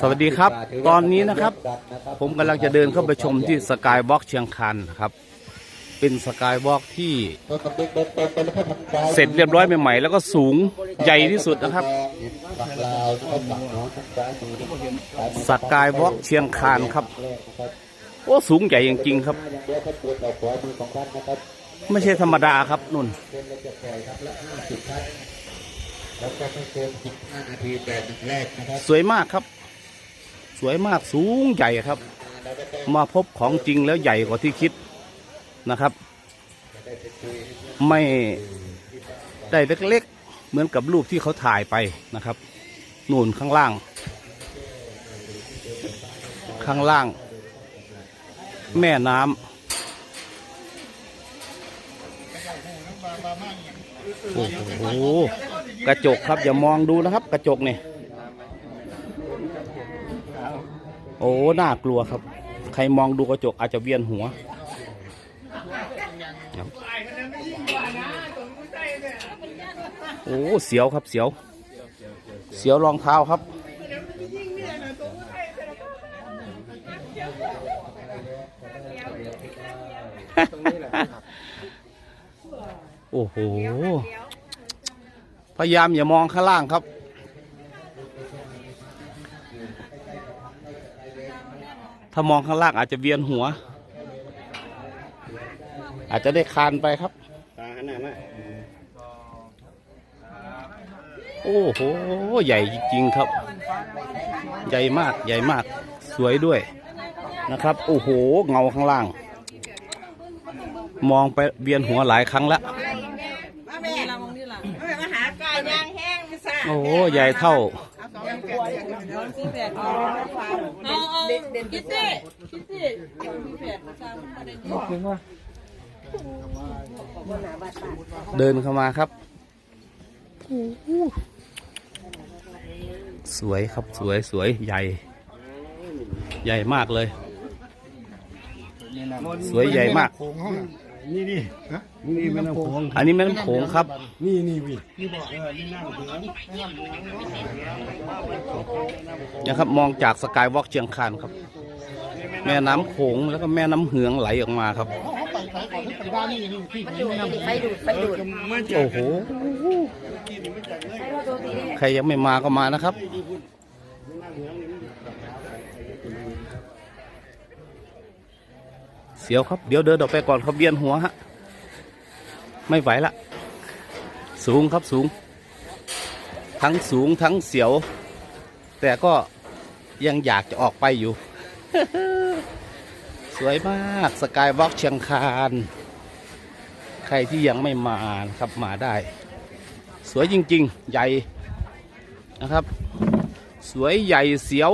สวัสดีครับ ตอนนี้นะครับ ผมกำลังจะเดินเข้าไปชมที่สกายวอล์กเชียงคานครับ เป็นสกายวอล์กที่เสร็จเรียบร้อยใหม่ๆแล้วก็สูงใหญ่ที่สุดนะครับ สกายวอล์กเชียงคานครับ โอ้สูงใหญ่จริงๆครับ ไม่ใช่ธรรมดาครับนุ่นแล้วก็ไม่เกิน15นาทีแต่หนึ่งแรกนะครับ สวยมากครับ สวยมากสูงใหญ่ครับ มาพบของจริงแล้วใหญ่กว่าที่คิดนะครับ ไม่ได้เล็กๆ เหมือนกับรูปที่เขาถ่ายไปนะครับนู่นข้างล่าง ข้างล่าง แม่น้ำโอ้โหกระจกครับอย่ามองดูนะครับ กระจกเนี่ย โอ้ น่ากลัวครับ ใครมองดูกระจกอาจจะเวียนหัวโอ้เสียวครับเสียว เสียวรองเท้าครับ โอ้โห พยายามอย่ามองข้างล่างครับ ถ้ามองข้างล่างอาจจะเวียนหัว อาจจะได้คานไปครับตาขนาดนั้นโอ้โห ใหญ่จริงๆครับ ใหญ่มากใหญ่มากสวยด้วยนะครับ โอ้โห เงาข้างล่าง มองไปเวียนหัวหลายครั้งแล้วมาแม่เรามองนี่ล่ะมาหาไก่ย่างแห้งไม่ซ่าโอ้โหใหญ่เท่า สี่แปดเอาเอาเอาคิดสิคิดสิสี่แปดมาซ่ามาได้ยินเดินเข้ามาครับ สวยครับสวยสวยใหญ่ ใหญ่มากเลย สวยใหญ่มากโขงห้องนี่นี่ฮะนี่แม่น้ำโขงอันนี้แม่น้ำโขงครับ นี่นี่วินี่บอกเออนี่น้ำโขงนะครับมองจากสกายวอล์กเชียงคานครับ แม่น้ำโขงแล้วก็แม่น้ำเหืองไหลออกมาครับเขาไปไปก่อนที่ไปบ้านนี่นี่ที่นี่แม่น้ำโขงไปดูดไปดูดโอ้โห ใครยังไม่มาก็มานะครับ เสียวครับ เดี๋ยวเดินออกไปก่อนเขาเบียนหัวฮะ ไม่ไหวละ สูงครับสูง ทั้งสูงทั้งเสียว แต่ก็ยังอยากจะออกไปอยู่ สวยมากสกายวอล์กเชียงคานใครที่ยังไม่มาครับมาได้ สวยจริงๆ ใหญ่นะครับ สวยใหญ่เสียว